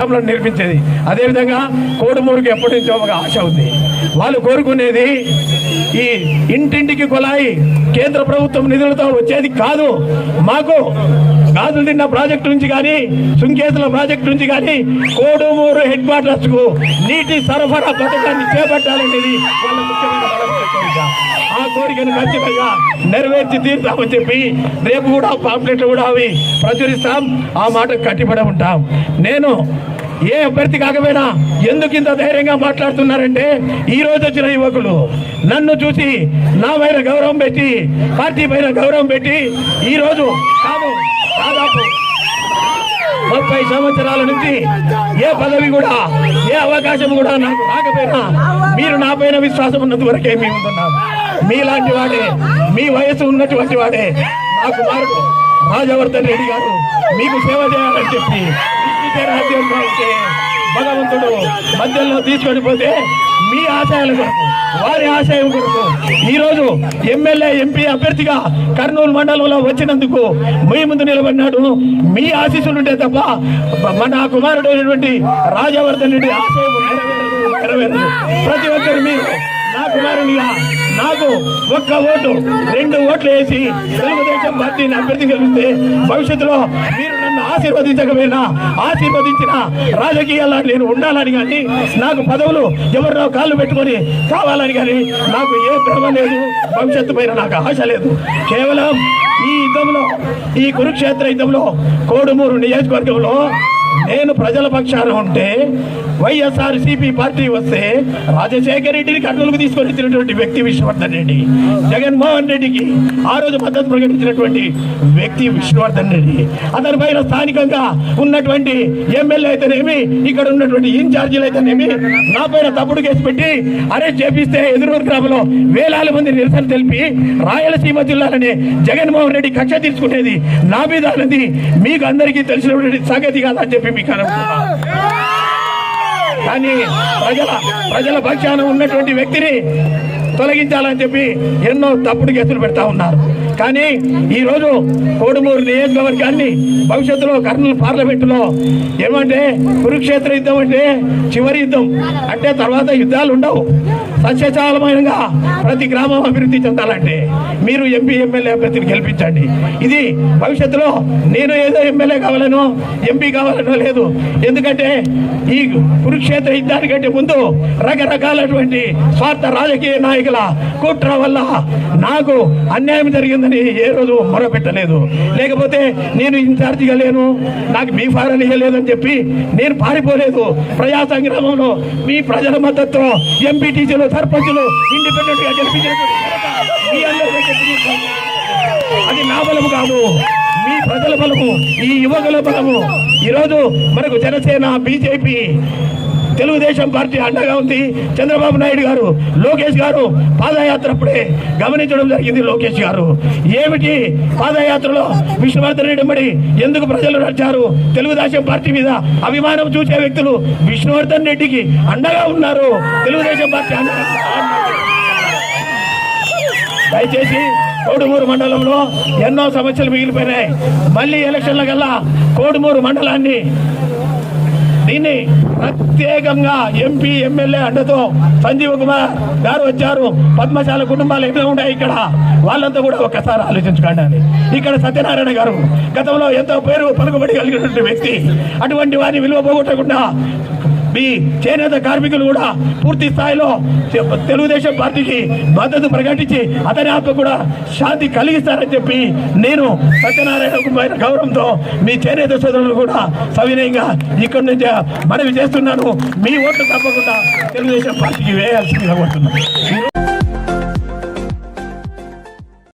స్థలంలో నిర్మించేది. అదేవిధంగా కోడుమూరుకు ఎప్పటి నుంచో ఒక ఆశ ఉంది. వాళ్ళు కోరుకునేది ఈ ఇంటింటికి కొలాయి కేంద్ర ప్రభుత్వం నిధులతో వచ్చేది కాదు. మాకు గాజులు తిన్న ప్రాజెక్టు నుంచి కానీ సుంకేతుల ప్రాజెక్టు నుంచి కానీ కోడుమూరు హెడ్ క్వార్టర్స్కు నీటి సరఫరా పథకాన్ని చేపట్టాలనేది వాళ్ళ ముఖ్యమైన కోరికను ఖచ్చితంగా నెరవేర్చి తీర్తామని చెప్పి రేపు కూడా పాంప్లెట్లు కూడా అవి ప్రచురిస్తాం. ఆ మాట కట్టిపడ ఉంటాం. నేను ఏ అభ్యర్థి కాకపోయినా ఎందుకు ఇంత ధైర్యంగా మాట్లాడుతున్నారంటే ఈ రోజు వచ్చిన యువకులు నన్ను చూసి నా పైన గౌరవం పెట్టి పార్టీ పైన గౌరవం పెట్టి ఈ రోజు కాదు దాదాపు ముప్పై సంవత్సరాల నుంచి ఏ పదవి కూడా ఏ అవకాశం కూడా నాకు రాకపోయినా మీరు నా పైన విశ్వాసం ఉన్నంత వరకే మేము ఉంటున్నాము మీలాంటి వాడే మీ వయసు ఉన్నటువంటి వాడే నా కుమారుడు రాజవర్ధన్ రెడ్డి గారు మీకు సేవ చేయాలని చెప్పి భగవంతుడు మధ్యలో తీసుకొని పోతే మీ ఆశయాల కొరకు వారి ఆశయం కొరకు ఈరోజు ఎమ్మెల్యే ఎంపీ అభ్యర్థిగా కర్నూలు మండలంలో వచ్చినందుకు మీ ముందు నిలబడినాడు. మీ ఆశీస్సులుంటే తప్ప మన కుమారుడు అయినటువంటి రాజవర్ధన్ రెడ్డి ఆశయం నెరవేరదు నెరవేరదు. ప్రతి ఒక్కరు మీరు నా కుమారునిగా నాకు ఒక్క ఓటు రెండు ఓట్లు వేసి తెలుగుదేశం పార్టీని అభ్యర్థి గెలిస్తే భవిష్యత్తులో మీరు నన్ను ఆశీర్వదించకపోయినా ఆశీర్వదించిన రాజకీయాల్లో నేను ఉండాలని కానీ నాకు పదవులు ఎవరినో కాళ్ళు పెట్టుకొని కావాలని కానీ నాకు ఏ భ్రమ లేదు. భవిష్యత్తు పైన నాకు ఆశ లేదు. కేవలం ఈ యుద్ధంలో ఈ కురుక్షేత్ర యుద్ధంలో కోడుమూరు నియోజకవర్గంలో నేను ప్రజల పక్షాన ఉంటే వైఎస్ఆర్ సిపి పార్టీ వస్తే రాజశేఖర రెడ్డిని కర్నూలుకు తీసుకొని వచ్చినటువంటి వ్యక్తి విష్ణువర్ధన్ రెడ్డి జగన్మోహన్ రెడ్డికి ఆ రోజు మద్దతు ప్రకటించినటువంటి వ్యక్తి విష్ణువర్ధన్ రెడ్డి. అతని పైన స్థానికంగా ఉన్నటువంటి ఎమ్మెల్యే అయితేనేమి ఇక్కడ ఉన్నటువంటి ఇన్ఛార్జీలు అయితేనేమి నా పైన తప్పుడు కేసు పెట్టి అరెస్ట్ చేపిస్తే ఎదురూరు గ్రామంలో వేలాల మంది నిరసన తెలిపి రాయలసీమ జిల్లాలోనే జగన్మోహన్ రెడ్డి కక్ష తీసుకునేది నా మీద అన్నది మీకు అందరికీ తెలిసినటువంటి సంగతి కాదని చెప్పి మీకు అనుకుంటున్నాను కానీ ప్రజల ప్రజల పక్షాన ఉన్నటువంటి వ్యక్తిని తొలగించాలని చెప్పి ఎన్నో తప్పుడు కేసులు పెడతా ఉన్నారు. కానీ ఈ రోజు కోడుమూరు నియోజకవర్గాన్ని భవిష్యత్తులో కర్నూలు పార్లమెంటులో ఏమంటే కురుక్షేత్ర యుద్ధం అంటే చివరి యుద్ధం. అంటే తర్వాత యుద్ధాలు ఉండవు. సస్యచాలమైనగా ప్రతి గ్రామం అభివృద్ధి చెందాలంటే మీరు ఎంపీ ఎమ్మెల్యే అభ్యర్థిని గెలిపించండి. ఇది భవిష్యత్తులో నేను ఏదో ఎమ్మెల్యే కావాలనో ఎంపీ కావాలనో లేదు. ఎందుకంటే ఈ కురుక్షేత్ర యుద్ధానికంటే ముందు రకరకాలటువంటి స్వార్థ రాజకీయ నాయకుల కుట్ర వల్ల నాకు అన్యాయం జరిగిందని ఏ రోజు మొరపెట్టలేదు. లేకపోతే నేను ఇన్ఛార్జిగా లేను నాకు మీ ఫారెన్ ఇవ్వలేదని చెప్పి నేను పారిపోలేదు. ప్రజా సంగ్రామంలో మీ ప్రజల మద్దతుతో ఎంపీటీసీలు సర్పంచులు ఇండిపెండెంట్గా గెలిపించినటువంటి అది నా బలము కాదు మీ ప్రజల బలము ఈ యువకుల బలము. ఈరోజు మనకు జనసేన బీజేపీ తెలుగుదేశం పార్టీ అండగా ఉంది. చంద్రబాబు నాయుడు గారు లోకేష్ గారు పాదయాత్ర అప్పుడే గమనించడం జరిగింది లోకేష్ గారు. ఏమిటి పాదయాత్రలో విష్ణువర్ధన్ రెడ్డి మరి ఎందుకు ప్రజలు నడిచారు? తెలుగుదేశం పార్టీ మీద అభిమానం చూసే వ్యక్తులు విష్ణువర్ధన్ రెడ్డికి అండగా ఉన్నారు. తెలుగుదేశం పార్టీ అండగా దయచేసి కోడుమూరు మండలంలో ఎన్నో సమస్యలు మిగిలిపోయినాయి. మళ్ళీ ఎలక్షన్ల కల్లా కోడుమూరు మండలాన్ని దీన్ని ప్రత్యేకంగా ఎంపీ ఎమ్మెల్యే అండతో సంజీవ్ కుమార్ గారు వచ్చారు. పద్మశాల కుటుంబాలు ఎక్కడ ఉన్నాయి ఇక్కడ. వాళ్ళంతా కూడా ఒక్కసారి ఆలోచించుకోండి అని. ఇక్కడ సత్యనారాయణ గారు గతంలో ఎంతో పేరు పలుకుబడి కలిగినటువంటి వ్యక్తి. అటువంటి వారిని విలువ పోగొట్టకుండా మీ చేనేత కార్మికులు కూడా పూర్తి స్థాయిలో తెలుగుదేశం పార్టీకి మద్దతు ప్రకటించి అతని ఆత్మ కూడా శాంతి కలిగిస్తారని చెప్పి నేను సత్యనారాయణ కుమార్ గౌరవంతో మీ చేనేత సోదరులు కూడా సవినయంగా ఇక్కడి నుంచి మనవి చేస్తున్నాను. మీ ఓట్లు తప్పకుండా తెలుగుదేశం పార్టీకి వేయాల్సిందిగా కోరుతున్నాను.